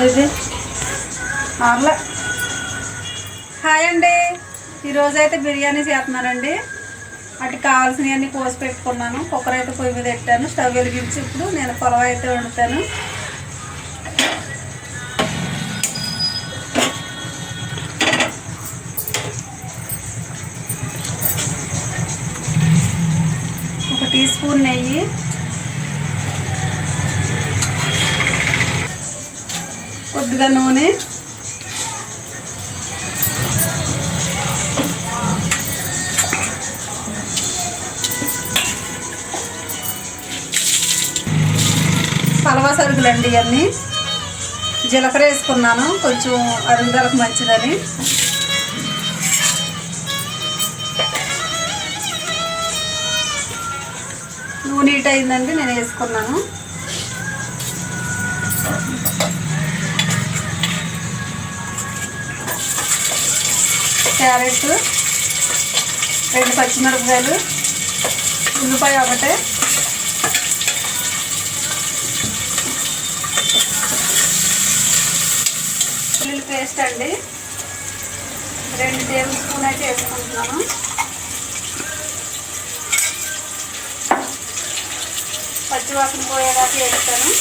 ఇది ఆర్లే. హాయ్ అండి ఈరోజు అయితే బిర్యానీ చేస్తున్నానండి. వాటికి కావాల్సినవన్నీ కోసి పెట్టుకున్నాను. కుక్కర్ అయితే పొయ్యి మీద పెట్టాను. స్టవ్ వెలిగించి ఇప్పుడు నేను పొలవ అయితే వండుతాను. ఒక టీ స్పూన్ నెయ్యి కొద్దిగా నూనె. పలవా సరుకులండి ఇవన్నీ. జీలకర్ర వేసుకున్నాను. కొంచెం అరుగుదలకు మంచిదని. నూనె హీట్ అయిందండి నేను వేసుకున్నాను. క్యారెట్ రెండు పచ్చిమిరపకాయలు ఉల్లిపాయ ఒకటే. ఉల్లి పేస్ట్ అండి. రెండు టేబుల్ స్పూన్ అయితే వేసుకుంటున్నాను. పచ్చివాసన పోయేదాకా వేస్తాను.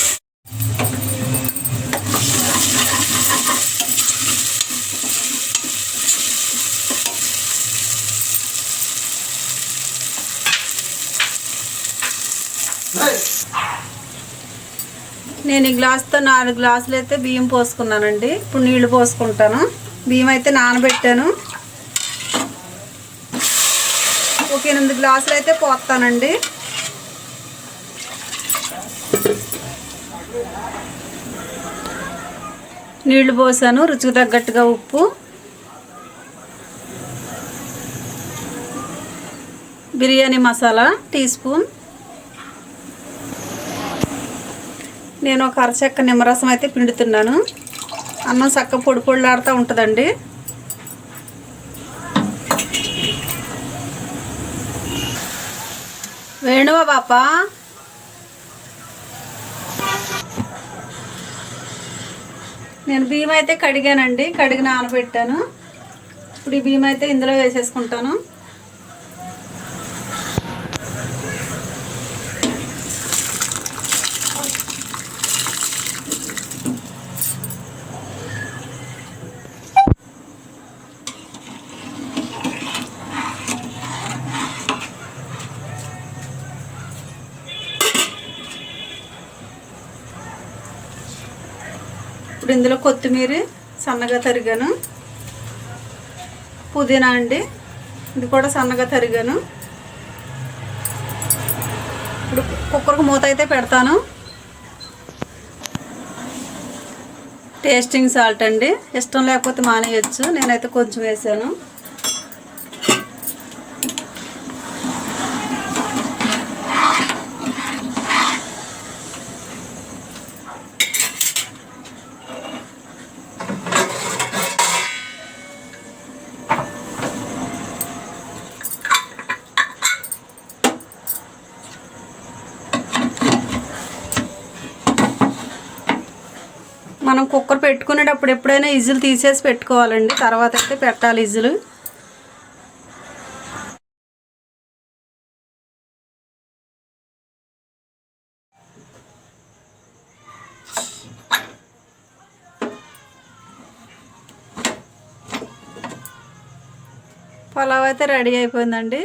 నేను ఈ గ్లాస్తో నాలుగు గ్లాసులు అయితే బియ్యం పోసుకున్నానండి. ఇప్పుడు నీళ్ళు పోసుకుంటాను. బియ్యం అయితే నానబెట్టాను. ఒక ఎనిమిది గ్లాసులు అయితే పోస్తానండి. నీళ్ళు పోసాను. రుచికి తగ్గట్టుగా ఉప్పు. Biryani masala teaspoon. నేను ఒక అరచెక్క నిమ్మరసం అయితే పిండుతున్నాను. అన్నం చక్క పొడి పొడిలాడుతూ ఉంటుందండి. వేణువా పాప నేను బియ్యం అయితే కడిగానండి కడిగి నానబెట్టాను. ఇప్పుడు ఈ బియ్యం అయితే ఇందులో వేసేసుకుంటాను. ఇప్పుడు ఇందులో కొత్తిమీర సన్నగా తరిగాను. పుదీనా అండి ఇది కూడా సన్నగా తరిగాను. ఇప్పుడు కుక్కర్కి మూత అయితే పెడతాను. టేస్టింగ్ సాల్ట్ అండి. ఇష్టం లేకపోతే మానేయచ్చు. నేనైతే కొంచెం వేసాను. మనం కుక్కర్ పెట్టుకునేటప్పుడు ఎప్పుడైనా ఇజులు తీసేసి పెట్టుకోవాలండి. తర్వాత అయితే పెట్టాలి ఇజులు పలావ్ అయితే రెడీ అయిపోయిందండి.